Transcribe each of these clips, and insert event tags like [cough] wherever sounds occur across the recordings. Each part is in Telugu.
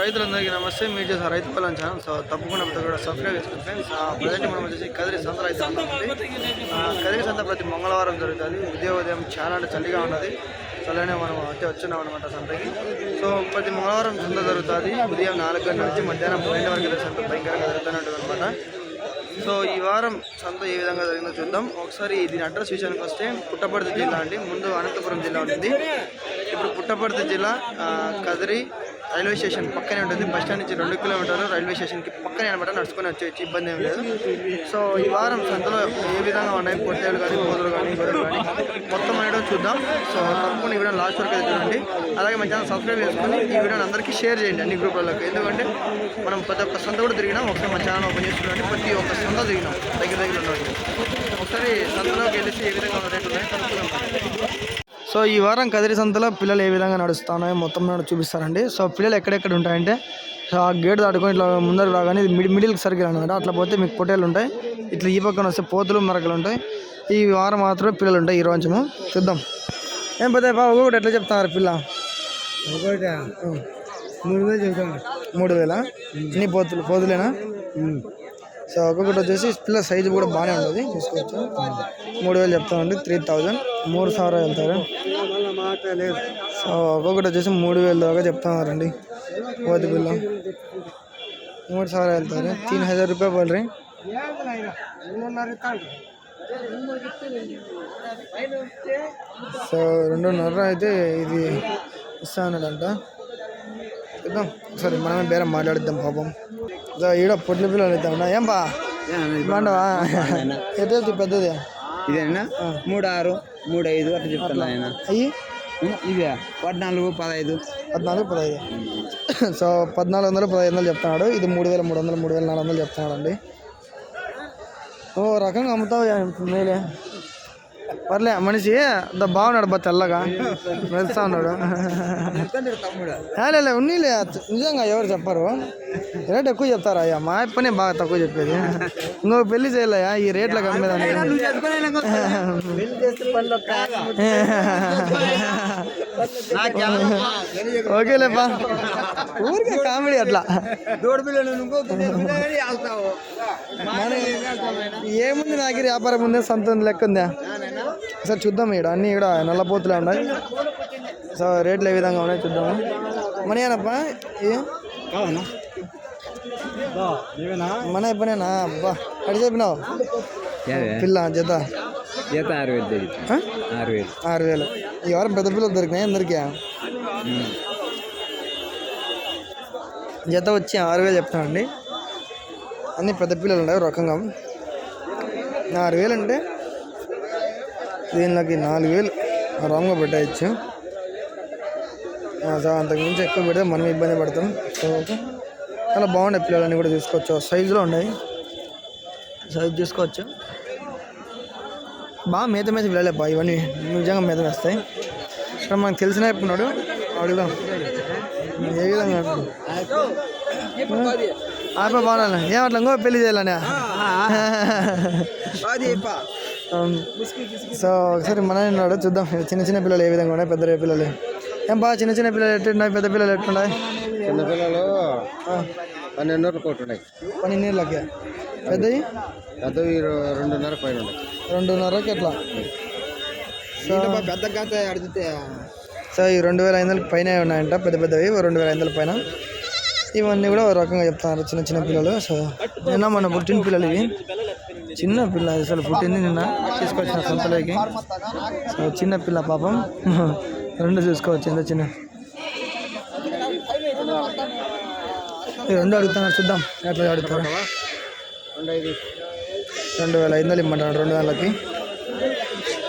రైతులందరికీ నమస్తే. మీరు చేసిన రైతు పొలం ఛానల్. సో తప్పకుండా ప్రతి కూడా సబ్స్క్రైబ్ చేసుకోండి ఫ్రెండ్స్. ప్రజెంట్ మనం వచ్చేసి కదిరి సంతలు అయితే ఉంటుంది కదిరి సంత ప్రతి మంగళవారం జరుగుతుంది. ఉదయం ఉదయం చాలా అంటే చలిగా ఉన్నది. చల్లనే మనం అయితే వచ్చినాం అనమాట సంతకి. సో ప్రతి మంగళవారం సంత జరుగుతుంది. ఉదయం నాలుగు గంటల నుంచి మధ్యాహ్నం పన్నెండు వరకు సంత భయంకరంగా జరుగుతున్నట్టు అనమాట సో ఈ వారం సంత ఏ విధంగా జరిగిందో చూద్దాం. ఒకసారి దీని అడ్రస్ విషయానికి వస్తే పుట్టపర్తి జిల్లా అండి. ముందు అనంతపురం జిల్లా ఉంటుంది. ఇప్పుడు పుట్టపర్తి జిల్లా కదిరి రైల్వే స్టేషన్ పక్కనే ఉంటుంది. బస్ స్టాండ్ నుంచి రెండు కిలోమీటర్లు రైల్వే స్టేషన్కి పక్కనే అనమాట నడుచుకొని వచ్చేసి ఇబ్బంది ఏం లేదు. సో ఈ వారం సంతలో ఏ విధంగా ఉన్నాయి పొట్టేలు కానీ కోతులు కానీ గొర్రెలు కానీ మొత్తం అనేటో చూద్దాం. సో తప్పకుండా ఈ వీడియో లాస్ట్ వరకు అయితే చూడండి. అలాగే మన ఛానల్ సబ్స్క్రైబ్ చేసుకొని ఈ వీడియోని అందరికీ షేర్ చేయండి అన్ని గ్రూపులకు ఎందుకంటే మనం ప్రతి ఒక్క సంత కూడా తిరిగినాం. ఒకసారి మన ఛానల్ ఓపెన్ చేసుకున్నాం ప్రతి ఒక్క సంత తిరిగినాం. దగ్గర దగ్గర ఉన్నట్టు ఒకసారి సంతలోకి వెళ్ళేసి ఏ విధంగా రేట్లు ఉన్నాయి కనుక్కున్నాం సో ఈ వారం కదిరి సంతలో పిల్లలు ఏ విధంగా నడుస్తున్నాయో మొత్తం చూపిస్తారండి. సో పిల్లలు ఎక్కడెక్కడ ఉంటాయంటే సో ఆ గేట్ దాటుకొని ఇట్లా ముందరకు రాగానే ఇది మిడిల్ మిడిల్ సర్కిల్ అనమాట అట్లా పోతే మీకు పొట్టేలు ఉంటాయి. ఇట్లా ఈ పక్కన వస్తే పోతులు మరకలు ఉంటాయి. ఈ వారం మాత్రమే పిల్లలు ఉంటాయి ఈ రోజు చూద్దాం. ఏం పోతే బా ఒకటి ఎట్లా చెప్తున్నారు పిల్ల? మూడు వేలు చెబుతాను మూడు వేల? ఎన్ని పోతులు పోతులేనా? సో ఒక్కొక్కటి వచ్చేసి పిల్లల సైజు కూడా బాగానే ఉంటుంది చూసుకోవచ్చు మూడు వేలు చెప్తామండి. త్రీ థౌజండ్ మూడు సార్ వెళ్తారు. సో ఒక్కొక్కటి వచ్చేసి మూడు వేల దాకా చెప్తున్నారండి. కోతి పిల్ల. మూడు సార్లు వెళ్తారు. తీన్ హజార్ రూపాయ పడరీ. సో రెండున్నర అయితే ఇది ఇస్తా అన్నాడంట. చూద్దాం సరే మనమే బేరం మాట్లాడిద్దాం పాపం. ఈడ పొట్ల పిల్లలు అయితే ఉన్నా. ఏం బా ఎట్లా పెద్దది? ఇదేనా? మూడు ఆరు మూడు ఐదు అట్లా చెప్తాను ఆయన. అయ్యి? ఇవే పద్నాలుగు పదహైదు పద్నాలుగు పదహైదు సో పద్నాలుగు వందలు పదహైదు వందలు చెప్తున్నాడు. ఇది మూడు వేల మూడు వందలు మూడు వేల నాలుగు వందలు చెప్తున్నాడు అండి ఓ రకంగా అమ్ముతావు మేలే? పర్లే మనిషి బాగున్నాడు బా తెల్లగా. వెళ్తా ఉన్నాడు. లే, ఉన్నీలే నిజంగా ఎవరు చెప్పరు. రేట్ ఎక్కువ చెప్తారా అయ్యా? మా పనే బాగా తక్కువ చెప్పేది. ఇంకొక పెళ్ళి చేయలేయా ఈ రేట్లకు అమ్మేదాన్ని ఓకేలేపా. ఊరికే కామెడీ అట్లా. ఏముంది నాకు? వ్యాపారం ఉందే సంతం లెక్క ఉందా. సార్ చూద్దాం ఇక్కడ అన్నీ ఇక్కడ నల్లపోతులే ఉన్నాయి. సో రేట్లు ఏ విధంగా ఉన్నాయి చూద్దాము. మనీ అనప్పా మన అయిపోయినా అబ్బా అడి చెప్పినావు? పిల్ల జత. ఈత ఆరు వేలు? ఆరు వేలు. ఆరు వేలు. ఈ వారం పెద్ద పిల్లలు దొరికినాయి అందరికీ. జత వచ్చి ఆరు వేలు చెప్తానండి. అన్ని పెద్ద పిల్లలు ఉన్నాయి రకంగా. ఆరు వేలు అంటే దీనిలోకి నాలుగు వేలు ఆరామ్గా పెట్టేయచ్చు అంతకు మించి ఎక్కువ పెడితే మనం ఇబ్బంది పడతాం. సో చాలా బాగున్నాయి పిల్లలన్నీ కూడా చూసుకోవచ్చు సైజులో ఉన్నాయి. సైజ్ చూసుకోవచ్చు బాగా మేత మేత పిల్లలే బా ఇవన్నీ నిజంగా మేత వేస్తాయి ఇక్కడ మనకు తెలిసిన చెప్పుకున్నాడు అడుగుదాం. ఏ విధంగా? ఆప బాగున్నా ఏం అట్లా ఇంకో పెళ్ళి చేయాలనే. [laughs] సో ఒకసారి మన ఉన్నాడు చూద్దాం. చిన్న చిన్న పిల్లలు ఏ విధంగా ఉన్నాయి పెద్ద పిల్లలు? ఏం బాగా చిన్న చిన్న పిల్లలు ఎట్టున్నాయి పెద్ద పిల్లలు ఎట్టున్నాయి చిన్నపిల్లలు పన్నెండు కోట్లు ఉన్నాయి. పన్నెండు నీళ్ళకి పెద్దవి పెద్దవి రెండున్నర పైన ఉన్నాయి. రెండున్నరకి ఎట్లా? సో పెద్ద అడిగితే సో ఈ రెండు వేల ఐదు వందలకి పైన ఉన్నాయంట పెద్ద పెద్దవి రెండు వేల ఐదు వందల పైన. ఇవన్నీ కూడా ఒక రకంగా చెప్తున్నారు చిన్న చిన్న పిల్లలు. సో నిన్న మన పుట్టిన పిల్లలు ఇవి. చిన్న పిల్ల అసలు పుట్టింది నిన్న. తీసుకొచ్చిన సొంతలోకి. సో చిన్న పిల్ల పాపం. రెండు చూసుకోవచ్చు ఎంత చిన్న. ఈ రెండు అడుగుతున్నారు చూద్దాం. ఎట్లా అడుగుతారు? రెండు వేల ఐదు వందలు ఇమ్మంటారు రెండు వేలకి.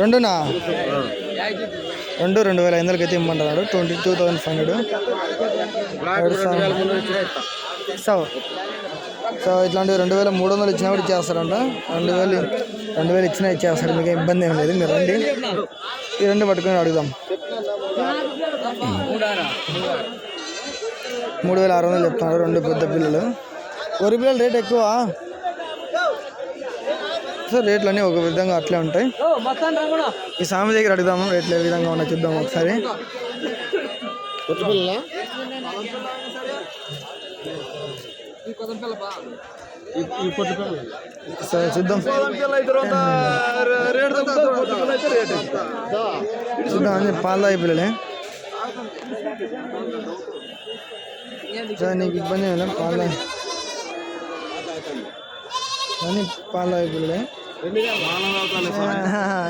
రెండునా? రెండు రెండు వేల ఐదు వందలకి అయితే ఇమ్మంటున్నాడు. Twenty two thousand five hundred. ఇస్తావు సో ఇట్లాంటివి రెండు వేల మూడు వందలు ఇచ్చినా కూడా ఇచ్చేస్తారంట. రెండు వేలు రెండు వేలు ఇచ్చినా ఇచ్చేస్తారు. మీకు ఇబ్బంది ఏం లేదు. మీరు రండి. ఈ రెండు పట్టుకొని అడుగుదాం. మూడు వేల ఆరు వందలు చెప్తున్నారు రెండు పెద్ద పిల్లలు. వరి పిల్లలు రేట్ ఎక్కువ? సో రేట్లు అన్నీ ఒక విధంగా అట్లే ఉంటాయి. ఈ స్వామి దగ్గర అడుగుదాము రేట్లు ఏ విధంగా ఉన్నాయి చూద్దాం ఒకసారి. సో చూద్దాం. తాగే పిల్లలే. సార్ నీకు ఇబ్బంది పాలు పాలు పిల్లలే.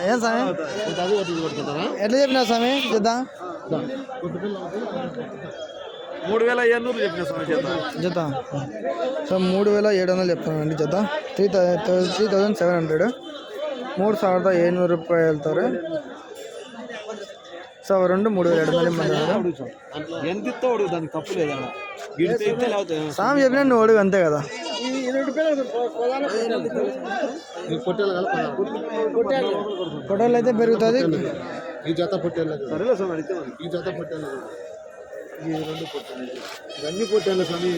ఏం స్వామి ఎట్లా చెప్పినావు స్వామి చేద్దాం మూడు వేల ఎన్నూరు చెప్పిన స్వామి చేత జత సో మూడు వేల ఏడు వందలు చెప్తానండి జత three three thousand seven hundred మూడు ಸಾವಿರದ ಏಳ್ನೂರು ರೂಪಾಯಿ ಹೇಳ್ತಾರೆ సో అవి రెండు మూడు వేల ఏడు వందలు ఇమ్మంటున్నారు ఎంత ఇస్తావు దానికి తప్పు లేదా గిడితే ఇస్తే పొట్టేళ్ళు అయితే పెరుగుతుంది. ఈ జత మరి. ఈ జత పొట్టేళ్ళ ఈ రెండు పొట్టేళ్ళు. ఇవన్నీ పొట్టేళ్ళ స్వామి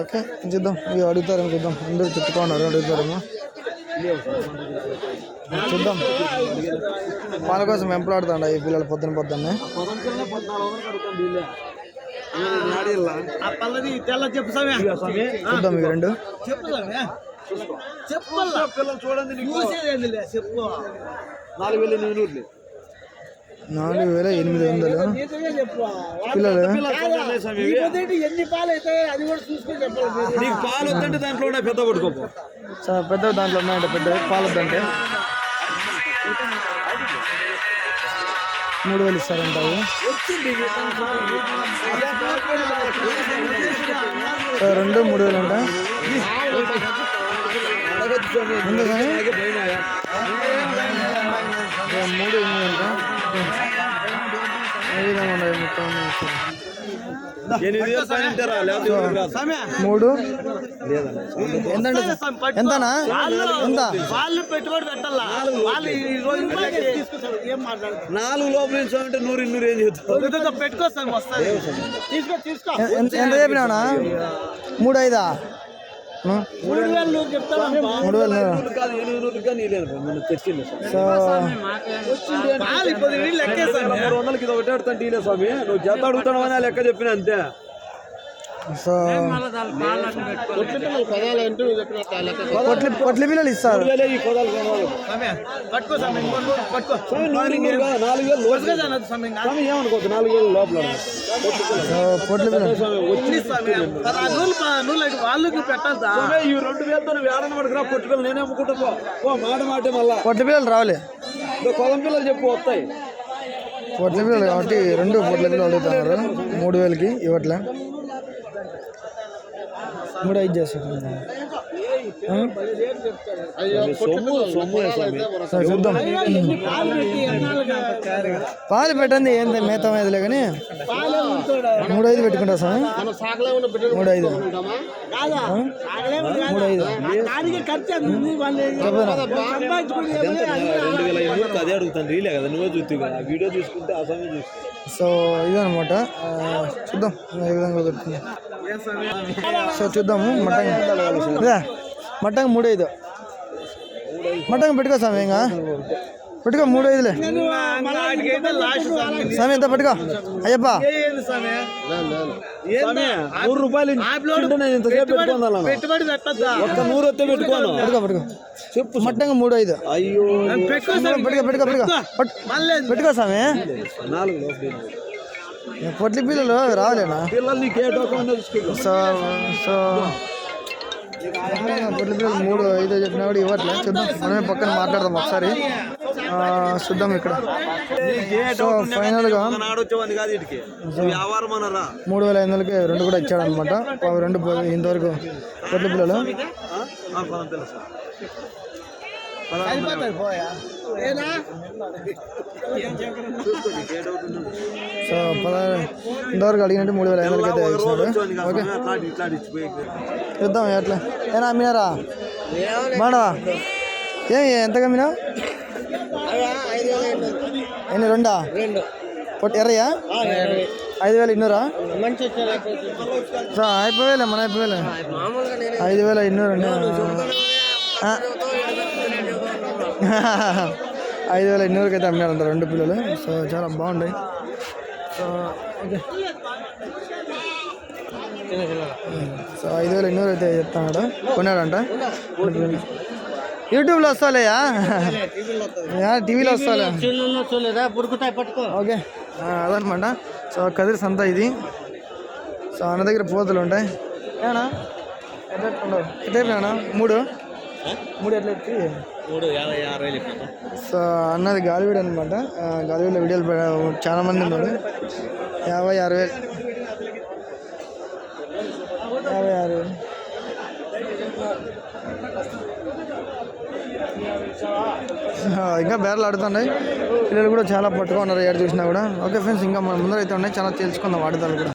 ఓకే చూద్దాం. ఇవి అడుగుతారేమో చూద్దాం. అందరూ తిట్టుకున్నారు అడుగుతారేమో చూద్దాం. పాల కోసం వెంపలాడుతాండ ఈ పిల్లలు పొద్దున పొద్దున్నే. పొలం చూద్దాం ఇవి రెండు. పిల్లలు చూడండి నీకు. నాలుగు వేల ఎనిమిది నాలుగు వేల ఎనిమిది వందలు. పిల్లలు. ఎన్ని పాలు అయితే అది కూడా చూసుకొని చెప్పాలి. నీకు పాలు వద్దంటే దాంట్లో ఉన్న పెద్ద పట్టుకోపో. సో పెద్ద దాంట్లో ఉన్నాయంట పెద్ద పాలొద్దంటే మూడు వేలు ఇస్తారంట అవి సో రెండు మూడు వేలు అంట ముందు కానీ సో మూడు ఎనిమిది అంట ఏ విధంగా ఉన్నాయి మొత్తం మూడు. ఎంతనా? ఎంత? వాళ్ళు పెట్టుబడి పెట్టాలా? వాళ్ళు ఈ రోజు తీసుకుంటారు ఏం మాట్లాడతారు? నాలుగు లోపల నుంచి అంటే నూరు ఇన్నూరు ఏం పెట్టుకోస్తాను తీసుకో తీసుకో. ఎంత చెప్పినావునా? మూడు ఐదా? ఆ? మూడు వేలు. సో స్వామి. నువ్వు జత అడుగుతాను అని లెక్క చెప్పిన అంతే. సో పొట్లి పిల్లలు ఇస్తారు. నాలుగు వేలు లోపల. పొట్లి వాళ్ళకి పెట్టాలి ఈ రెండు వేలతో నువ్వు ఏడని పడుకురా పొట్టు పిల్లలు నేనే అమ్ముకుంటా మాట మాటే మళ్ళా. పొట్లి పిల్లలు రావాలి. కొలం పిల్లలు చెప్పు వస్తాయి. పొట్లి పిల్లలు కాబట్టి రెండు పొట్ల పిల్లలు అడుగుతున్నారు. మూడు వేలకి ఇవ్వట్లే. మూడు ఐదు చేస్తారు ఆ? చూద్దాం పాలు పెట్టండి ఏంది మేత మీదలే కానీ. మూడు ఐదు పెట్టుకుంటా సార్ మూడు ఐదు మూడు ఐదు అదే అడుగుతాను రీలే కదా నువ్వే చూస్తావు వీడియో చూసుకుంటే ఆ సమయం చూస్తావు సో ఇదనమాట చూద్దాం ఏ విధంగా దొరుకుతుంది సో చూద్దాము మటన్. ఇదా మటన్ మూడు ఐదు మటన్ పెట్టుకో స్వామి ఇంకా పెట్టుకో మూడు ఐదులే మనకైతే లాస్ట్ స్వామి. స్వామి ఎంత పెట్టుకో అయ్యప్ప ఏంది స్వామి? స్వామి నూరు రూపాయలు ఇచ్చింటే నేను ఇంతసేపు పెట్టుకోవాలన్నా పెట్టుబడి పెట్టద్దా ఒక్క నూరు వస్తే పెట్టుకోను పెట్టుకో పెట్టుకో చెప్పు మటన్ మూడు ఐదు అయ్యో పెట్టుకో స్వామి. పెట్టుకో పెట్టుకో పెట్టుకో పట్టు. మళ్ళీ పెట్టుకో స్వామి నాలుగు లోపల పొట్లి పిల్లలు రావాలేనా పిల్లలు నీకు ఏ డోకా చూసుకో సో సో పొట్లి పిల్లలు మూడు ఐదు చెప్పినా కూడా ఇవ్వట్లే. చూద్దాం. మనమే పక్కన మాట్లాడదాం ఒకసారి. ఆ, చూద్దాం ఇక్కడ. సో ఫైనల్గా వ్యాపారం అనరా మూడు వేల ఐదు వందలకి రెండు కూడా ఇచ్చాడు అనమాట రెండు ఇంతవరకు పొట్లి పిల్లలు. సో పదహారు ఇంతవరకు అడిగినట్టు మూడు వేల ఐదు వందలకి అయితే ఇచ్చినాడు ఓకే. అట్లాంటి చూద్దాం ఎట్లా? ఏనా అమ్మినారా బాడవా ఏ ఎంత కమ్మినా ఎన్ని రెండా? పొట్టి ఎర్రయ్యా ఐదు వేల ఇన్నూరా? సో అయిపోయాలే మన అయిపోయాలే. ఐదు వేల ఇన్నూరు అండి ఐదు వేల ఇన్నూరుకి అయితే అమ్మినారంట రెండు పిల్లలు. సో చాలా బాగున్నాయి సో ఓకే. సో ఐదు వేల ఎన్నో అయితే చెప్తాడు కొన్నాడంట? యూట్యూబ్లో వస్తాలేయా? టీవీలో వస్తాలే. ఓకే. అదనమాట. సో కదిరి సంత ఇది. సో అన్న దగ్గర పోతులు ఉంటాయి. ఏనా? ఎట్లా ఉండవు. ఎట్లా మూడు. మూడు ఎట్లా ఎత్తి మూడు యాభై ఆరు వేలు ఇప్పుడు సో అన్నది గాలివీడు అనమాట గాలివీడులో వీడియోలు చాలా మంది ఉన్నారు. యాభై ఆరు వేలు. యాభై ఆరు ఇంకా బేరలు ఆడుతున్నాయి. పిల్లలు కూడా చాలా పట్టుకున్నారు ఏడు చూసినా కూడా. ఓకే ఫ్రెండ్స్ ఇంకా మన ముందర అయితే ఉన్నాయి. చాలా తెలుసుకుందాం వాడుతారు కూడా.